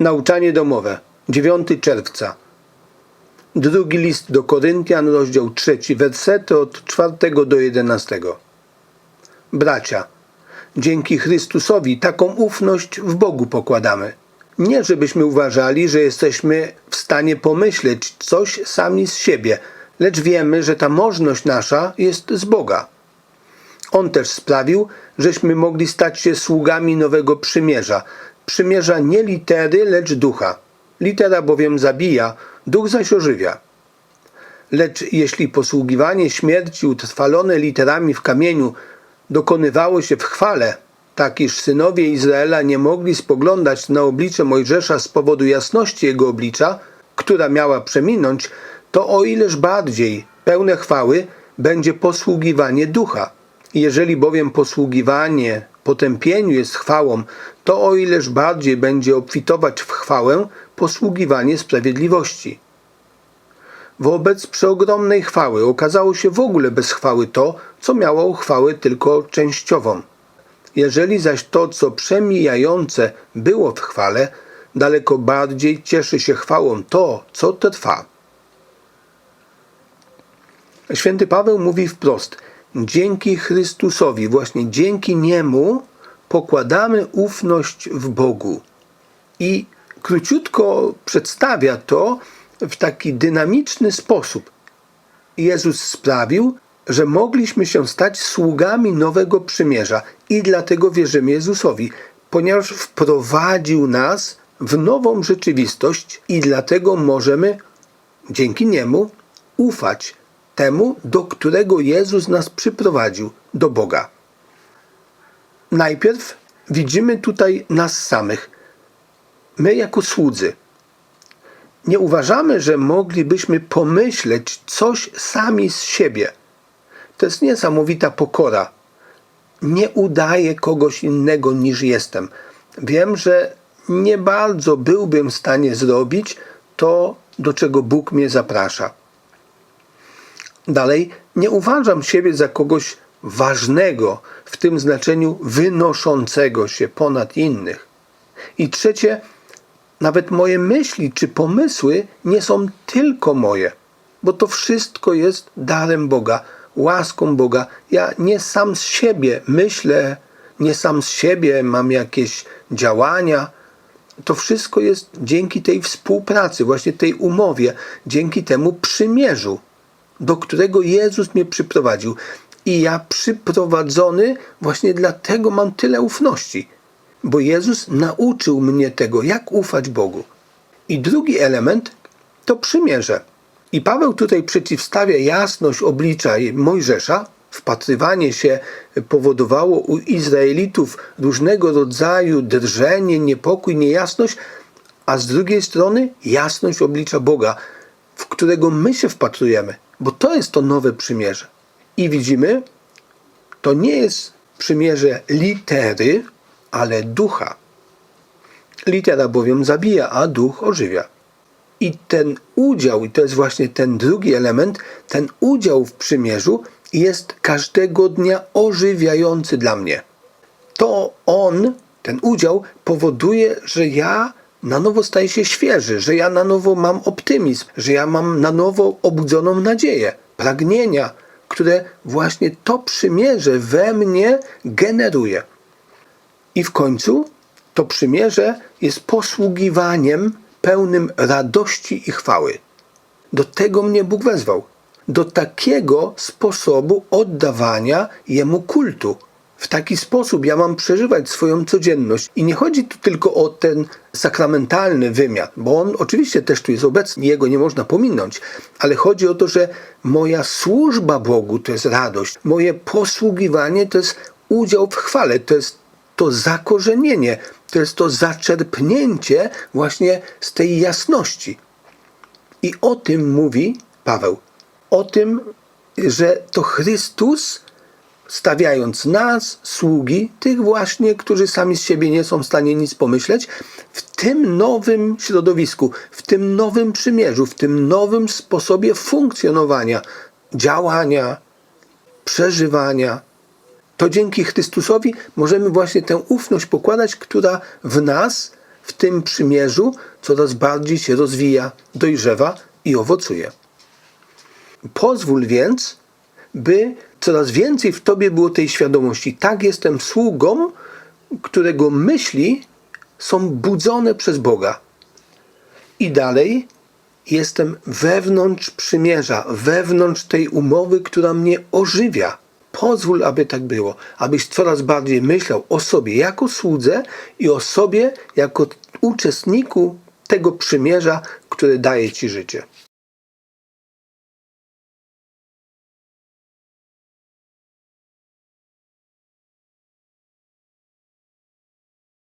Nauczanie domowe, 9 czerwca. Drugi list do Koryntian, rozdział 3, wersety od 4 do 11. Bracia, dzięki Chrystusowi taką ufność w Bogu pokładamy. Nie żebyśmy uważali, że jesteśmy w stanie pomyśleć coś sami z siebie, lecz wiemy, że ta możność nasza jest z Boga. On też sprawił, żeśmy mogli stać się sługami nowego przymierza. Przymierza nie litery, lecz ducha. Litera bowiem zabija, duch zaś ożywia. Lecz jeśli posługiwanie śmierci utrwalone literami w kamieniu dokonywało się w chwale, tak iż synowie Izraela nie mogli spoglądać na oblicze Mojżesza z powodu jasności jego oblicza, która miała przeminąć, to o ileż bardziej pełne chwały będzie posługiwanie ducha. Jeżeli bowiem posługiwanie potępieniu jest chwałą, to o ileż bardziej będzie obfitować w chwałę posługiwanie sprawiedliwości. Wobec przeogromnej chwały okazało się w ogóle bez chwały to, co miało chwałę tylko częściową. Jeżeli zaś to, co przemijające było w chwale, daleko bardziej cieszy się chwałą to, co trwa. Święty Paweł mówi wprost: Dzięki Chrystusowi, właśnie dzięki Niemu, pokładamy ufność w Bogu. I króciutko przedstawia to w taki dynamiczny sposób. Jezus sprawił, że mogliśmy się stać sługami nowego przymierza i dlatego wierzymy Jezusowi, ponieważ wprowadził nas w nową rzeczywistość i dlatego możemy dzięki Niemu ufać temu, do którego Jezus nas przyprowadził, do Boga. Najpierw widzimy tutaj nas samych. My jako słudzy. Nie uważamy, że moglibyśmy pomyśleć coś sami z siebie. To jest niesamowita pokora. Nie udaję kogoś innego niż jestem. Wiem, że nie bardzo byłbym w stanie zrobić to, do czego Bóg mnie zaprasza. Dalej, nie uważam siebie za kogoś ważnego w tym znaczeniu wynoszącego się ponad innych. I trzecie, nawet moje myśli czy pomysły nie są tylko moje, bo to wszystko jest darem Boga, łaską Boga. Ja nie sam z siebie myślę, nie sam z siebie mam jakieś działania. To wszystko jest dzięki tej współpracy, właśnie tej umowie, dzięki temu przymierzu, do którego Jezus mnie przyprowadził. I ja przyprowadzony właśnie dlatego mam tyle ufności, bo Jezus nauczył mnie tego, jak ufać Bogu. I drugi element to przymierze. I Paweł tutaj przeciwstawia jasność oblicza Mojżesza, wpatrywanie się powodowało u Izraelitów różnego rodzaju drżenie, niepokój, niejasność, a z drugiej strony jasność oblicza Boga, w którego my się wpatrujemy, bo to jest to nowe przymierze. I widzimy, to nie jest przymierze litery, ale ducha. Litera bowiem zabija, a duch ożywia. I ten udział, i to jest właśnie ten drugi element, ten udział w przymierzu jest każdego dnia ożywiający dla mnie. To on, ten udział, powoduje, że ja na nowo staję się świeży, że ja na nowo mam optymizm, że ja mam na nowo obudzoną nadzieję, pragnienia, które właśnie to przymierze we mnie generuje. I w końcu to przymierze jest posługiwaniem pełnym radości i chwały. Do tego mnie Bóg wezwał. Do takiego sposobu oddawania Jemu kultu. W taki sposób ja mam przeżywać swoją codzienność. I nie chodzi tu tylko o ten sakramentalny wymiar, bo on oczywiście też tu jest obecny, jego nie można pominąć, ale chodzi o to, że moja służba Bogu to jest radość, moje posługiwanie to jest udział w chwale, to jest to zakorzenienie, to jest to zaczerpnięcie właśnie z tej jasności. I o tym mówi Paweł. O tym, że to Chrystus, stawiając nas, sługi, tych właśnie, którzy sami z siebie nie są w stanie nic pomyśleć, w tym nowym środowisku, w tym nowym przymierzu, w tym nowym sposobie funkcjonowania, działania, przeżywania, to dzięki Chrystusowi możemy właśnie tę ufność pokładać, która w nas w tym przymierzu coraz bardziej się rozwija, dojrzewa i owocuje. Pozwól więc, by coraz więcej w tobie było tej świadomości. Tak jestem sługą, którego myśli są budzone przez Boga. I dalej jestem wewnątrz przymierza, wewnątrz tej umowy, która mnie ożywia. Pozwól, aby tak było, abyś coraz bardziej myślał o sobie jako słudze i o sobie jako uczestniku tego przymierza, które daje ci życie.